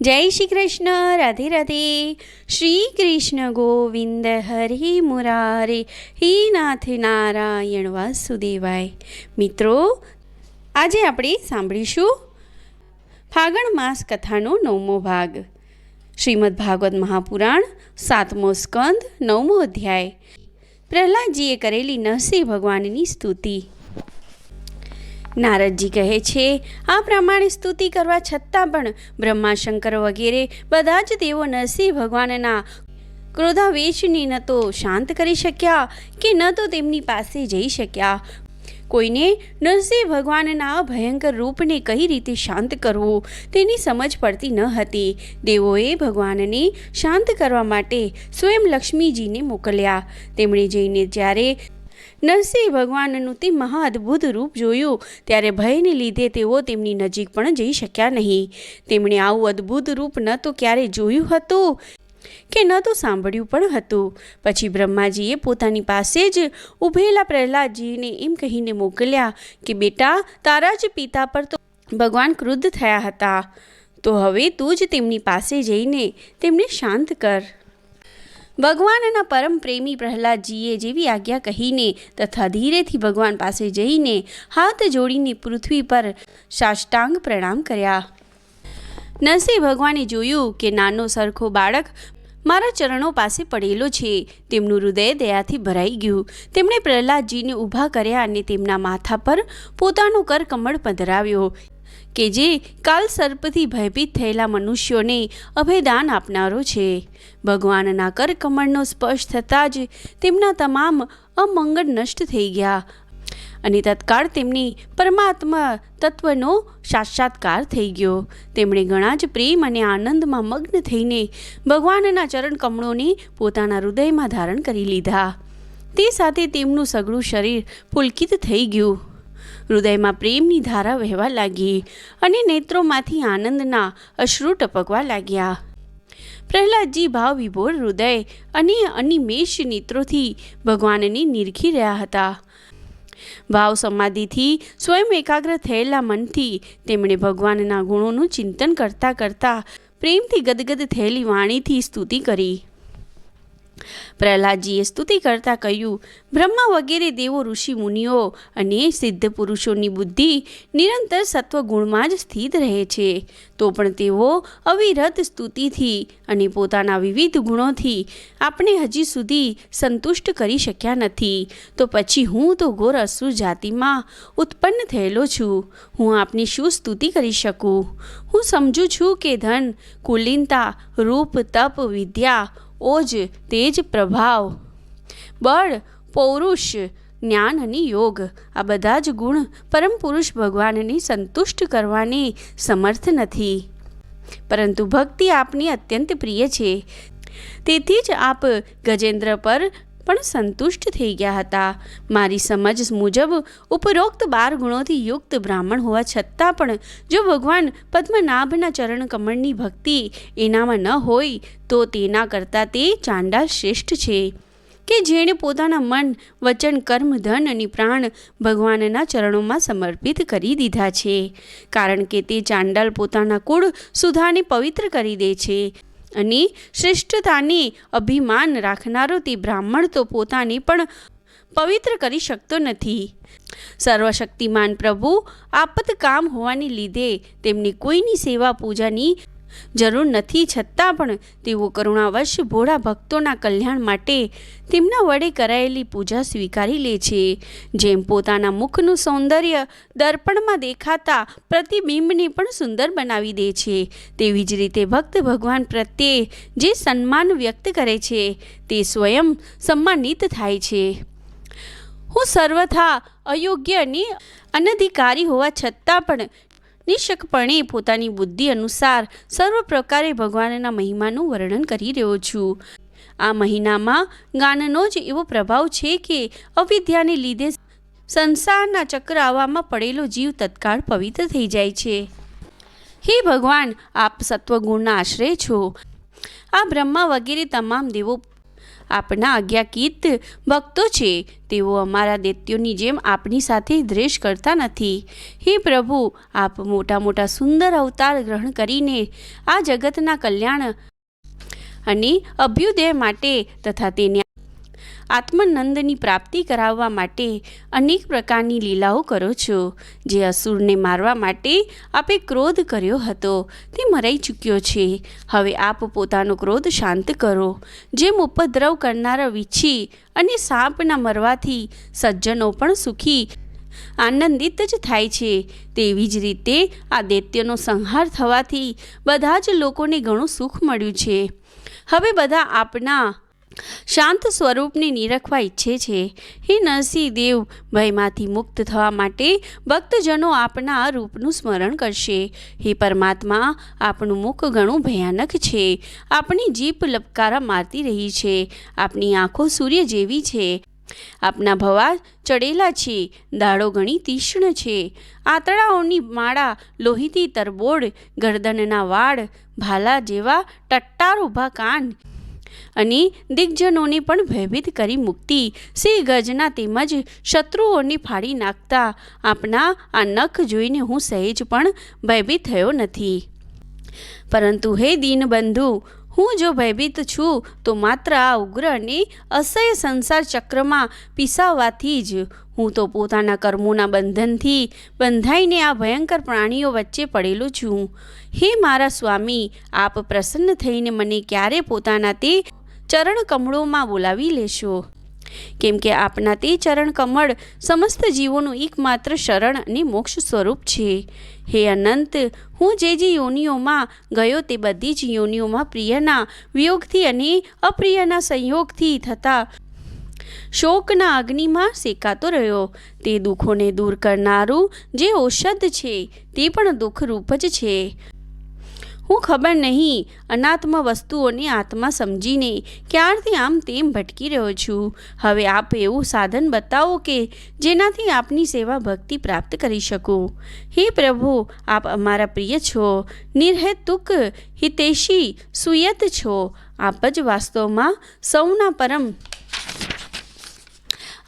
જય શ્રી કૃષ્ણ, રાધે રાધે. શ્રી કૃષ્ણ ગોવિંદ હરિ મુરારે, હે નાથ નારાયણ વાસુદેવાય. મિત્રો, આજે આપણે સાંભળીશું ફાગણ માસ કથાનો નવમો ભાગ. શ્રીમદ ભાગવત મહાપુરાણ, સાતમો સ્કંદ, નવમો અધ્યાય. પ્રહલાદજીએ કરેલી નરસિંહ ભગવાનની સ્તુતિ. નારદજી કહે છે, આ પ્રમાણે સ્તુતિ કરવા છતાં પણ બ્રહ્માશંકર વગેરે બધા જ દેવો નરસિંહ ભગવાનના ક્રોધાવેશને ન તો શાંત કરી શક્યા કે ન તો તેમની પાસે જઈ શક્યા. કોઈને નરસિંહ ભગવાનના ભયંકર રૂપને કઈ રીતે શાંત કરવું તેની સમજ પડતી ન હતી. દેવોએ ભગવાનને શાંત કરવા માટે સ્વયં લક્ષ્મીજીને મોકલ્યા. તેમણે જઈને જ્યારે નરસિંહ ભગવાનનું તે મહા અદ્ભુત રૂપ જોયું. ત્યારે ભયને લીધે તેઓ તેમની નજીક પણ જઈ શક્યા નહીં. તેમણે આવું અદ્ભુત રૂપ ન તો ક્યારે જોયું હતું કે ન તો સાંભળ્યું પણ હતું. પછી બ્રહ્માજીએ પોતાની પાસે જ ઊભેલા પ્રહલાદજીને એમ કહીને મોકલ્યા કે, બેટા, તારા જ પિતા પર તો ભગવાન ક્રુદ્ધ થયા હતા. તો હવે તું જ તેમની પાસે જઈને તેમને શાંત કર. ભગવાનના પરમ પ્રેમી પ્રહલાદજીએ જેવી આજ્ઞા કહીને તથા ધીરેથી ભગવાન પાસે જઈને હાથ જોડીને પૃથ્વી પર સાષ્ટાંગ પ્રણામ કર્યા. નરસિંહ ભગવાને જોયું કે નાનો સરખો બાળક મારા ચરણો પાસે પડેલો છે. તેમનું હૃદય દયાથી ભરાઈ ગયું. તેમણે પ્રહલાદજીને ઊભા કર્યા અને તેમના માથા પર પોતાનું કરકમળ પધરાવ્યો. કે જે કાલ સર્પથી ભયભીત થયેલા મનુષ્યોને અભયદાન આપનારો છે. ભગવાનના કરકમળનો સ્પર્શ થતાં જ તેમના તમામ અમંગળ નષ્ટ થઈ ગયા અને તત્કાળ તેમની પરમાત્મા તત્વનો સાક્ષાત્કાર થઈ ગયો. તેમણે ઘણા જ પ્રેમ અને આનંદમાં મગ્ન થઈને ભગવાનના ચરણ કમળોને પોતાના હૃદયમાં ધારણ કરી લીધા. તે સાથે તેમનું સઘળું શરીર પુલકિત થઈ ગયું. હૃદયમાં પ્રેમની ધારા વહેવા લાગી અને નેત્રોમાંથી આનંદના અશ્રુ ટપકવા લાગ્યા. પ્રહલાદજી ભાવ વિભોર હૃદય અને અનિમેષ નેત્રોથી ભગવાનને નિરખી રહ્યા હતા. ભાવ સમાધિથી સ્વયં એકાગ્ર થયેલા મનથી તેમણે ભગવાનના ગુણોનું ચિંતન કરતાં કરતાં પ્રેમથી ગદગદ થયેલી વાણીથી સ્તુતિ કરી. પ્રહલાદજીએ સ્તુતિ કરતાં કહ્યું, બ્રહ્મા વગેરે દેવો ઋષિ મુનિઓ અને સિદ્ધ પુરુષોની બુદ્ધિ નિરંતર સત્વગુણમાં જ સ્થિત રહે છે. તો પણ તેઓ અવિરત સ્તુતિથી અને પોતાના વિવિધ ગુણોથી આપણે હજી સુધી સંતુષ્ટ કરી શક્યા નથી. તો પછી હું તો ઘોર અસુર જાતિમાં ઉત્પન્ન થયેલો છું. હું આપની શું સ્તુતિ કરી શકું? હું સમજું છું કે ધન, કુલીનતા, રૂપ, તપ, વિદ્યા ઓજ તેજ પ્રભાવ. બળ, પૌરુષ, જ્ઞાન અને યોગ, આ બધા જ ગુણ પરમ પુરુષ ભગવાનને સંતુષ્ટ કરવાની સમર્થ નથી. પરંતુ ભક્તિ આપની અત્યંત પ્રિય છે. તેથી જ આપ ગજેન્દ્ર પર પણ સંતુષ્ટ થઈ ગયા હતા. મારી સમજ મુજબ ઉપરોક્ત બાર ગુણોથી યુક્ત બ્રાહ્મણ હોવા છતાં પણ જો ભગવાન પદ્મનાભના ચરણ કમળની ભક્તિ એનામાં ન હોય, તો તેના કરતાં તે ચાંડાલ શ્રેષ્ઠ છે. કે જેણે પોતાના મન, વચન, કર્મ, ધન અને પ્રાણ ભગવાનના ચરણોમાં સમર્પિત કરી દીધા છે. કારણ કે તે ચાંડાલ પોતાના કુળ સુધાને પવિત્ર કરી દે છે. અને શ્રેષ્ઠતાને અભિમાન રાખનારો તે બ્રાહ્મણ તો પોતાને પણ પવિત્ર કરી શકતો નથી. સર્વશક્તિમાન પ્રભુ આપતકામ હોવાને લીધે તેમને કોઈની સેવા પૂજાની જરૂર નથી, છતાં પણ તેઓ કરુણાવશ ભોળા ભક્તોના કલ્યાણ માટે તેમના વડે કરાયેલી પૂજા સ્વીકારી લે છે. જેમ પોતાના મુખનું સૌંદર્ય દર્પણમાં દેખાતા પ્રતિબિંબને પણ સુંદર બનાવી દે છે, તેવી જ રીતે ભક્ત ભગવાન પ્રત્યે જે સન્માન વ્યક્ત કરે છે, તે સ્વયં સન્માનિત થાય છે. હું સર્વથા અયોગ્ય અને અનધિકારી હોવા છતાં પણ નિશકપણે પોતાની બુદ્ધિ અનુસાર સર્વ પ્રકારે ભગવાનના મહિમાનું વર્ણન કરી રહ્યો છું. આ મહિનામાં ગાનનો જ એવો પ્રભાવ છે કે અવિદ્યાને લીધે સંસારના ચક્ર આવવામાં પડેલો જીવ તત્કાળ પવિત્ર થઈ જાય છે. હે ભગવાન, આપ સત્વગુણના આશ્રય છો. આ બ્રહ્મા વગેરે તમામ દેવો આપના આજ્ઞાકીત ભક્તો છે. તેઓ અમારા દૈત્યોની જેમ આપની સાથે દ્વેષ કરતા નથી. હે પ્રભુ, આપ મોટા મોટા સુંદર અવતાર ગ્રહણ કરીને આ જગતના કલ્યાણ અને અભ્યુદય માટે તથા તેને આત્મનંદની પ્રાપ્તિ કરાવવા માટે અનેક પ્રકારની લીલાઓ કરો છો. જે અસુરને મારવા માટે આપે ક્રોધ કર્યો હતો, તે મરાઈ ચૂક્યો છે. હવે આપ પોતાનો ક્રોધ શાંત કરો. જેમ ઉપદ્રવ કરનારા વીછી અને સાપના મરવાથી સજ્જનો પણ સુખી, આનંદિત જ થાય છે. તેવી જ રીતે આ દૈત્યનો સંહાર થવાથી બધા જ લોકોને ઘણું સુખ મળ્યું છે. હવે બધા આપના શાંત સ્વરૂપને નિરખવા ઈચ્છે છે. હે નરસિંહ દેવ ભયમાંથી મુક્ત થવા માટે ભક્તજનો આપના રૂપનું સ્મરણ કરશે. હે પરમાત્મા, આપનું મુખ ઘણું ભયાનક છે. આપણી જીભ લપકારા મારતી રહી છે. આપની આંખો સૂર્ય જેવી છે. આપના ભવા ચડેલા છે. દાડો ઘણી તીક્ષ્ણ છે. આંતળાઓની માળા લોહીથી તરબોળ, ગરદનના વાળ, ભાલા જેવા ટટ્ટાર ઊભા કાન અને દિગ્જનોને પણ ભયભીત કરી મૂકતી. સિંહ ગજના તેમજ શત્રુઓને ફાડી નાખતા. આપના આ નખ જોઈને હું સહેજ પણ ભયભીત થયો નથી. પરંતુ હે દીનબંધુ હું જો ભયભીત છું, તો માત્ર આ ઉગ્રને અસહ્ય સંસાર ચક્રમાં પીસાવવાથી જ. હું તો પોતાના કર્મોના બંધનથી બંધાઈને આ ભયંકર પ્રાણીઓ વચ્ચે પડેલો છું. હે મારા સ્વામી, આપ પ્રસન્ન થઈને મને ક્યારે પોતાના તે ચરણ કમળોમાં બોલાવી લેશો? કેમ કે આપના તે ચરણ કમળ સમસ્ત જીવોનું એકમાત્ર શરણ અને મોક્ષ સ્વરૂપ છે. હે અનંત, હું જે જે યોનિઓમાં ગયો તે બધી જ યોનિઓમાં પ્રિયના વિયોગથી અને અપ્રિયના સંયોગથી થતા શોકના અગ્નિમાં શેકાતો રહ્યો. તે દુઃખોને દૂર કરનારું જે ઔષધ છે તે પણ દુઃખરૂપ જ છે. હું ખબર નહીં. અનાત્મ વસ્તુઓને આત્મા સમજીને ક્યારથી આમ તેમ ભટકી રહ્યો છું. હવે આપ એવું સાધન બતાવો કે જેનાથી આપની સેવા ભક્તિ પ્રાપ્ત કરી શકું. હે પ્રભુ, આપ અમારા પ્રિય છો. નિર્હેતુક હિતેશી સુયત છો. આપ જ વાસ્તવમાં સૌના પરમ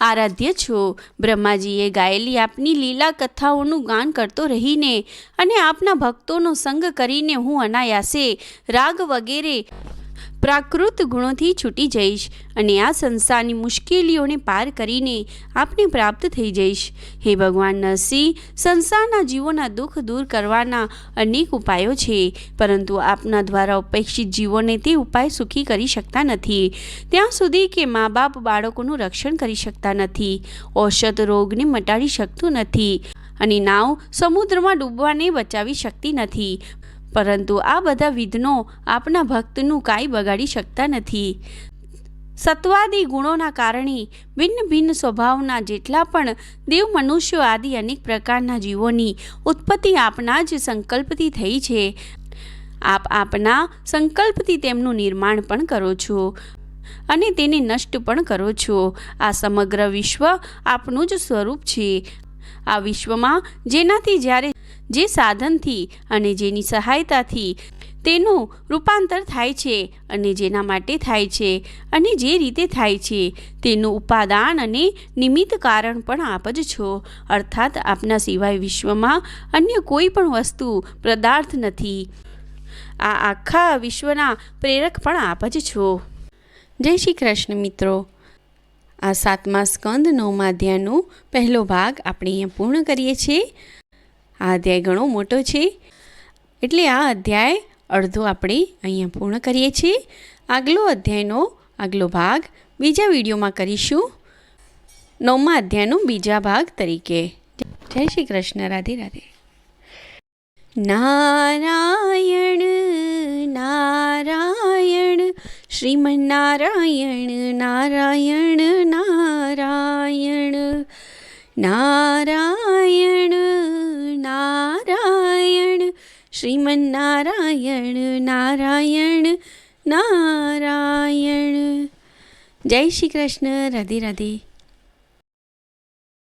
આરાધ્ય છો. બ્રહ્માજીએ ગાયેલી આપની લીલા કથાઓનું ગાન કરતો રહીને અને આપના ભક્તોનો સંગ કરીને હું અનાયાસે રાગ વગેરે પ્રાકૃત ગુણોથી છૂટી જઈશ અને આ સંસારની મુશ્કેલીઓને પાર કરીને આપને પ્રાપ્ત થઈ જઈશ. હે ભગવાન, નરસિંહ, સંસારના જીવોના દુઃખ દૂર કરવાના અનેક ઉપાયો છે, પરંતુ આપના દ્વારા ઉપેક્ષિત જીવોને તે ઉપાય સુખી કરી શકતા નથી. ત્યાં સુધી કે મા બાપ બાળકોનું રક્ષણ કરી શકતા નથી. ઔષધ રોગને મટાડી શકતું નથી અને નાવ સમુદ્રમાં ડૂબવાને બચાવી શકતી નથી. પરંતુ આ બધા વિધનો આપના ભક્તનું કાંઈ બગાડી શકતા નથી. સત્વાદી ગુણોના કારણે ભિન્ન ભિન્ન સ્વભાવના જેટલા પણ દેવ મનુષ્યો આદિ અનેક પ્રકારના જીવોની ઉત્પત્તિ આપના જ સંકલ્પથી થઈ છે. આપ આપના સંકલ્પથી તેમનું નિર્માણ પણ કરો છો અને તેને નષ્ટ પણ કરો છો. આ સમગ્ર વિશ્વ આપનું જ સ્વરૂપ છે. આ વિશ્વમાં જેનાથી જ્યારે જે સાધનથી અને જેની સહાયતાથી તેનું રૂપાંતર થાય છે અને જેના માટે થાય છે અને જે રીતે થાય છે, તેનું ઉપાદાન અને નિમિત્ત કારણ પણ આપ જ છો. અર્થાત આપના સિવાય વિશ્વમાં અન્ય કોઈ પણ વસ્તુ પદાર્થ નથી. આ આખા વિશ્વના પ્રેરક પણ આપ જ છો. જય શ્રી કૃષ્ણ મિત્રો. આ સાતમા સ્કંદ નવમાધ્યાયનો પહેલો ભાગ આપણે અહીંયા પૂર્ણ કરીએ છીએ. આ અધ્યાય ઘણો મોટો છે. એટલે આ અધ્યાય અડધો આપણે અહીંયા પૂર્ણ કરીએ છીએ. આગલો અધ્યાયનો આગલો ભાગ બીજા વિડીયોમાં કરીશું. નવમા અધ્યાયનો બીજા ભાગ તરીકે. જય શ્રી કૃષ્ણ, રાધે રાધે. નારાયણ નારાયણ, શ્રીમન્નારાયણ, નારાયણ નારાયણ નારાયણ. શ્રીમન્નારાયણ નારાયણ નારાયણ. જય શ્રી કૃષ્ણ. રાધે રાધે.